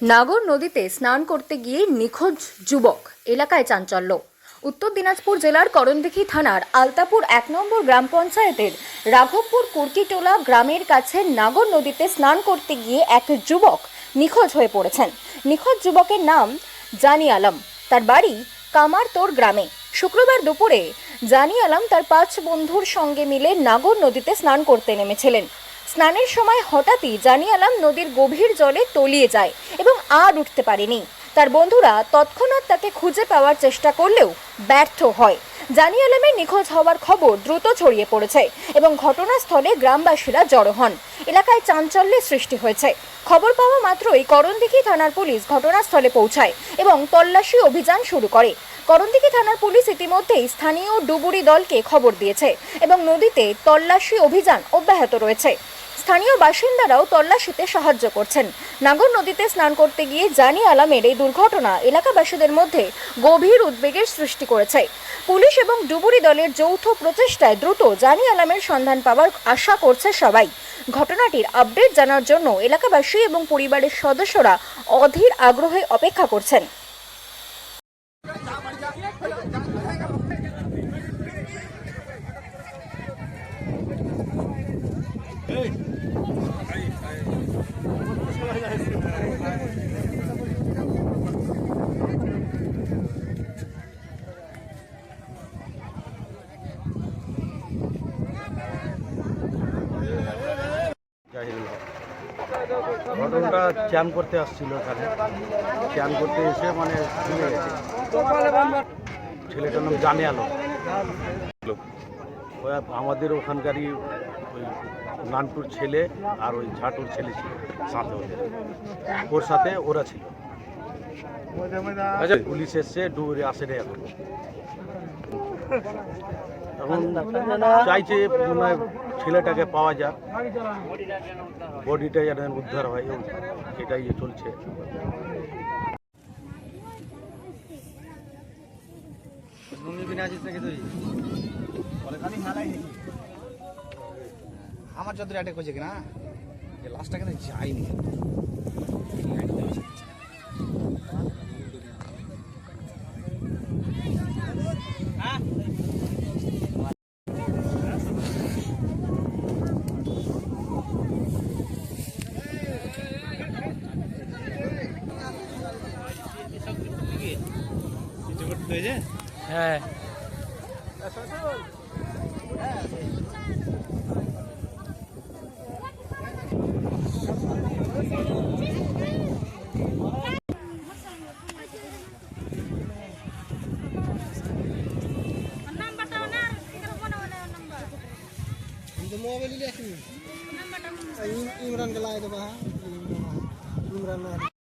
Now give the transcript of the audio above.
নাগর নদীতে স্নান করতে গিয়ে নিখোঁজ যুবক, এলাকায় চাঞ্চল্য। উত্তর দিনাজপুর জেলার করণদিঘি থানার আলতাপুর এক নম্বর গ্রাম পঞ্চায়েতের রাঘবপুর কুর্কিটোলা গ্রামের কাছে নাগর নদীতে স্নান করতে গিয়ে এক যুবক নিখোঁজ হয়ে পড়েছেন। নিখোঁজ যুবকের নাম জানি আলম। তার বাড়ি কামারতোর গ্রামে। শুক্রবার দুপুরে জানি আলম তার পাঁচ বন্ধুর সঙ্গে মিলে নাগর নদীতে স্নান করতে নেমেছিলেন। স্নানের সময় হঠাৎই জানিয়ালাম নদীর গভীর জলে তলিয়ে যায় এবং আর উঠতে পারেনি। তার বন্ধুরা তৎক্ষণাৎ তাকে খুঁজে পাওয়ার চেষ্টা করলেও ব্যর্থ হয়। জানি আলমের নিখোঁজ হওয়ার খবর দ্রুত ছড়িয়ে পড়েছে এবং ঘটনাস্থলে গ্রামবাসীরা জড়ো হন। এলাকায় চাঞ্চল্যের সৃষ্টি হয়েছে। খবর পাওয়া মাত্রই করণদিঘি থানার পুলিশ ঘটনাস্থলে পৌঁছায় এবং তল্লাশি অভিযান শুরু করে। করণদিঘি থানার পুলিশ ইতিমধ্যেই স্থানীয় ডুবুরি দলকে খবর দিয়েছে এবং নদীতে তল্লাশি অভিযান অব্যাহত রয়েছে। স্থানীয় বাসিন্দারাও তল্লাশিতে সাহায্য করছেন। নাগর নদীতে স্নান করতে গিয়ে জানি আলামের এই দুর্ঘটনা এলাকাবাসীদের মধ্যে গভীর উদ্বেগের সৃষ্টি করেছে। পুলিশ এবং ডুবুরি দলের যৌথ প্রচেষ্টায় দ্রুত জানি আলামের সন্ধান পাওয়ার আশা করছে সবাই। ঘটনাটির আপডেট জানার জন্য এলাকাবাসী এবং পরিবারের সদস্যরা অধীর আগ্রহে অপেক্ষা করছেন। ঘটনাটা চান করতে আসছিল এখানে। চান করতে এসে মানে ছেলেটার নাম জানে আলো আমাদের ওখানকারই ওই নানটুর ছেলে আর ওই ঝাটুর ছেলে ছিল, সাথে ওদের। ওর সাথে ওরা ছিল। আচ্ছা পুলিশ এসছে ডুবুরি আসে রে এখন। এখন চাইছে ছেলেটাকে পাওয়া যাক। বডিটা যেন উদ্ধার হয় এটাই চলছে। আমার যত অ্যাটাক হয়েছে কিনা যে লাস্টটা কিন্তু যায়নি হ্যাঁ নাম্বারটা না এখানে মনে মনে নাম্বার মোবাইল আসেনি নাম্বারটা ইমরান